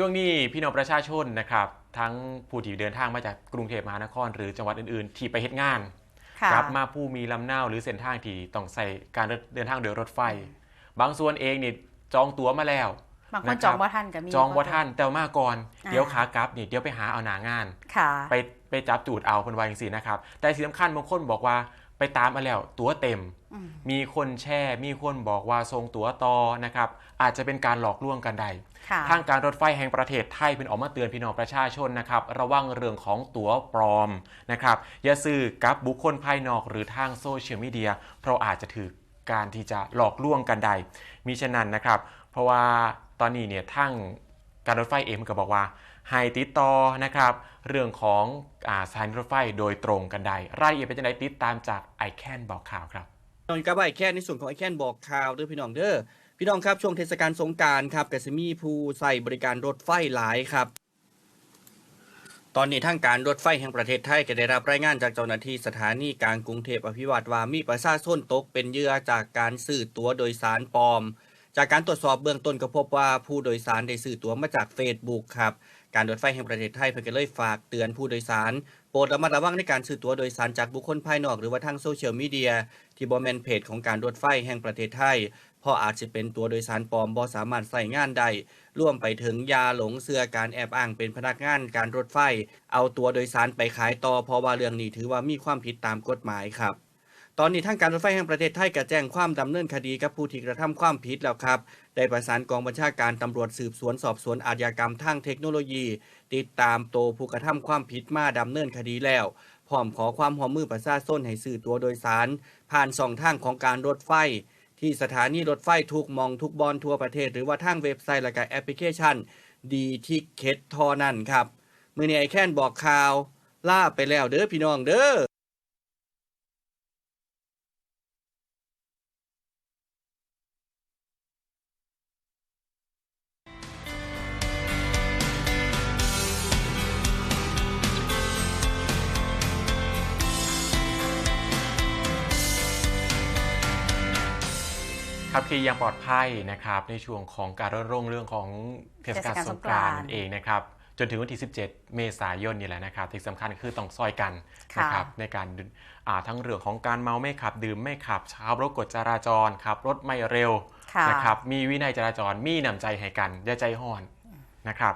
ช่วงนี้พี่น้องประชาชนนะครับทั้งผู้ที่เดินทางมาจากกรุงเทพมหานคร หรือจังหวัดอื่นๆ ที่ไปเฮ็ดงานค่ะกลับมาผู้มีลำเนาหรือเส้นทางที่ต้องใส่การเดินทางโดยรถไฟ บางส่วนเองนี่จองตั๋วมาแล้วบางคนนะครับจองว่าท่านก็มีจองว่าท่านแต่มาก่อนอ่าเดี๋ยวขากลับนี่เดี๋ยวไปหาเอาหนางานค่ะไปไปจับจูดเอาคนวาอย่างสีนะครับ แต่สิ่งสำคัญบางคนบอกว่า ไปตามมาแล้วตั๋วเต็มอืมมีคนแช่มีคนบอกว่าทรงตั๋วต่อนะครับอาจจะเป็นการหลอกลวงกันได้ค่ะทางการรถไฟแห่งประเทศไทยเป็นออกมาเตือนพี่น้องประชาชนนะครับระวังเรื่องของตั๋วปลอมนะครับอย่าซื้อกับบุคคลภายนอกหรือทางโซเชียลมีเดียเพราะอาจจะถือการที่จะหลอกลวงกันได้มิฉะนั้นนะครับ เพราะว่าตอนนี้เนี่ยทางการรถไฟเองมันก็บอกว่า ให้ติดต่อนะครับ เรื่องของอาสถานีรถไฟโดยตรงกันได้รายละเอียดเป็นยังไงติดตามจากไอแคนบอกข่าวครับน้องกับไอแค่ในส่วนของไอแคนบอกข่าวด้อพี่น้องเด้อพี่น้องครับช่วงเทศกาลสงกรารครับกสิมีผู้ใส่บริการรถไฟหลายครับตอนนี้ทางการรถไฟแห่งประเทศไทยก็ได้รับรายงานจากเจ้าหน้าที่สถานีกลางกรุงเทพอภิวัตว่ามีประชาชนตกเป็นเหยื่อจากการซื้อตั๋วโดยสารปลอม จากการตรวจสอบเบื้องต้นก็พบว่าผู้โดยสารได้ซื้อตั๋วมาจาก Facebook ครับ การรถไฟแห่งประเทศไทยเพิ่นก็เลยฝากเตือนผู้โดยสาร โปรดระมัดระวังในการซื้อตั๋วโดยสารจากบุคคลภายนอกหรือว่าทางโซเชียลมีเดียที่บ่แม่นเพจของการรถไฟแห่งประเทศไทยเพราะอาจจะเป็นตัวโดยสารปลอมบ่สามารถใส่งานได้ร่วมไปถึงยาหลงเสือการแอบอ้างเป็นพนักงานการรถไฟ เอาตัวโดยสารไปขายต่อเพราะว่าเรื่องนี้ถือว่ามีความผิดตามกฎหมายครับ ตอนนี้ทางการรถไฟแห่งประเทศไทยก็แจ้งความดำเนินคดีกับผู้ที่กระทำความผิดแล้วครับ ได้ประสานกองบัญชาการตำรวจสืบสวนสอบสวนอาชญากรรมทางเทคโนโลยี ติดตามตัวผู้กระทำความผิดมาดำเนินคดีแล้ว พร้อมขอความร่วมมือประชาชนให้สื่อตัวโดยสาร ผ่านช่องทางของการรถไฟ ที่สถานีรถไฟทุกมองทุกบอนทั่วประเทศ หรือว่าทางเว็บไซต์และก็แอปพลิเคชันดีทิเก็ตทอนั่นครับมือนี้ไอแค่นบอกข่าวล่าไปแล้วเด้อพี่น้องเด้อ ขับขี่อย่างปลอดภัยนะครับในช่วงของการรณรงค์เรื่องของเทศกาลเทศกาลสสงงกกรารานนต์ต์เองนะครับจนถึงวันที่ 17 เมษายนนี่แหละนะครับที่สำคัญคือต้องซอยกันค่ะนะครับในการอ่าทั้งเรื่องของการเมาไม่ขับดื่มไม่ขับช้ารถกฎจราจรขับรถไม่เร็วค่ะนะครับมีวินัยจราจรมีน้ำใจให้กันอย่าใจห้อนนะครับ